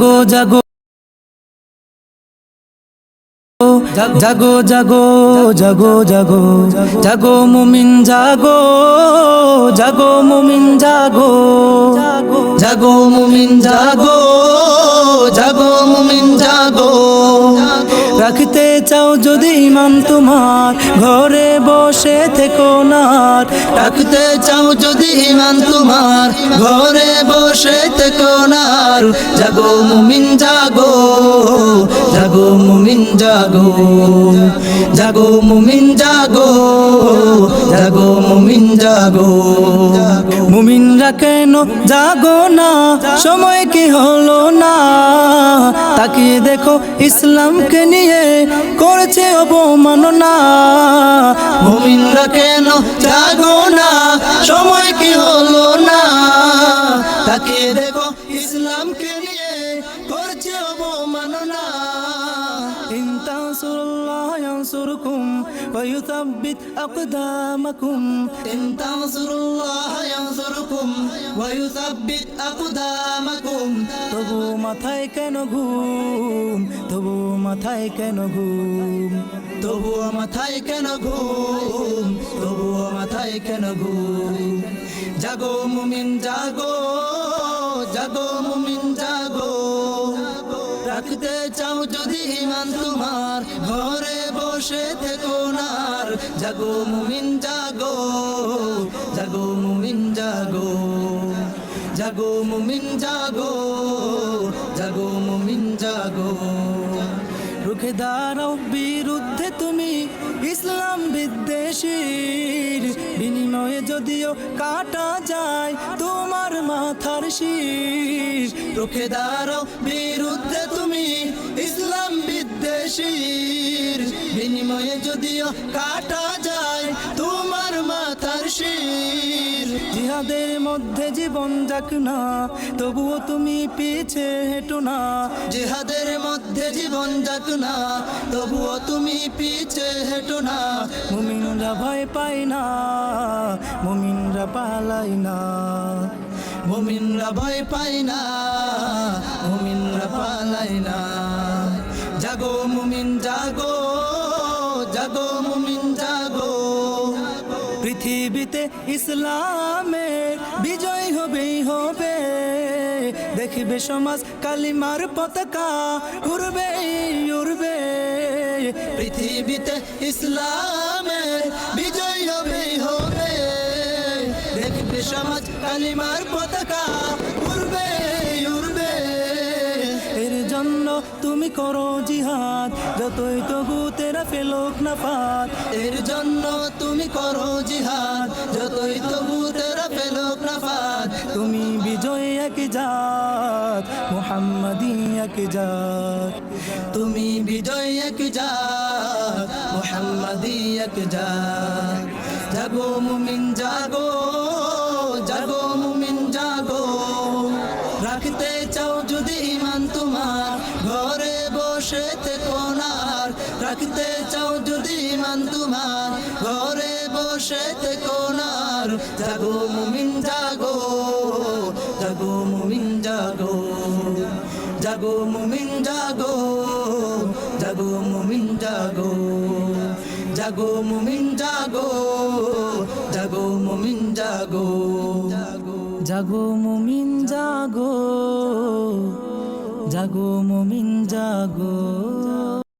জাগো জাগো। জাগো জাগো জাগো জাগো। জাগো মুমিন, জাগো। জাগো মুমিন, জাগো। জাগো মুমিন, জাগো। রাখতে চাও যদি ইমান তোমার, ঘরে বসে থেকো না। রাখতে চাও যদি ইমান তোমার, ঘরে বসে থেকো না। জাগো মুমিন, জাগো জাগো মুমিন, জাগো জাগো মুমিন, জাগো জাগো মুমিন, জাগো মুমিনরা কেন জাগো না সময় কি হলো না তাকিয়ে দেখো ইসলামকে নিয়ে করছে অবমাননা। মুমিনরা কেন জাগো না? সময় কি হলো না? তাকিয়ে দেখো ইসলামকে নিয়ে করছে অবমাননা। ইন ওয়া ইউসাব্বিত আকদামাকুম ইন তানসুরুল্লাহ ইয়ানসুরকুম ওয়া ইউসাব্বিত আকদামাকুম তবু মাথায় কেন ঘুম? তবু মাথায় কেন ঘুম? তবু মাথায় কেন ঘুম? তবু মাথায় কেন ঘুম? জাগো মুমিন জাগো জাগো মুমিন রাখতে চাও যদি ইমান তোমার, ঘরে বসে থেকো নার জাগো মুমিন, জাগো জাগো মুমিন, জাগো জাগো মুমিন, জাগো জাগো মুমিন, জাগো। রুখে দাঁড়াও বিরুদ্ধে তুমি ইসলাম বিদ্বেষীর বিনিময়ে যদিও কাটা যায় তোমার মাথার শীষ রুখে দাঁড়াও বিরুদ্ধে তুমি ইসলাম বিদ্বেষীর বিনিময়ে যদিও কাটা যায় জিহাদের মধ্যে জীবন যাক না, তবুও তুমি পিছে হেঁটো না। জিহাদের মধ্যে জীবন যাক না, তবুও তুমি পিছে হেঁটো না। মুমিনরা ভয় পায় না, মুমিনরা পালাই না। মুমিনরা ভয় পায় না, মুমিনরা পালাই না। জাগো মুমিন জাগো জাগো। ইসলামের বিজয় হবেই হবে। দেখবে সমাজ কালিমার পতাকা উড়বে উড়বে। পৃথিবীতে ইসলামের বিজয় হবেই হবে। দেখবে সমাজ কালিমার পতাকা উড়বে উড়বে। এর জন্য তুমি করো জিহাদ, যতই তবু তেরা ফেলোক না এর জন্য তুমি করো জিহাদ। যতই তবু তেরা ফেলোক না পাত তুমি বিজয় এক জাত, মোহাম্মদী এক জাত। তুমি বিজয় এক জাত, মোহাম্মদী এক জাত। জাগো মুমিন, জাগো। রাখতে চাও যদি মান তোমার, ঘরে বসে থেকো নার জাগো মুমিন, জাগো জাগো মুমিন, জাগো জাগো মুমিন, জাগো জাগো মুমিন, জাগো জাগো মুমিন, জাগো জাগো মুমিন, জাগো জাগো মুমিন, জাগো জাগো মুমিন, জাগো।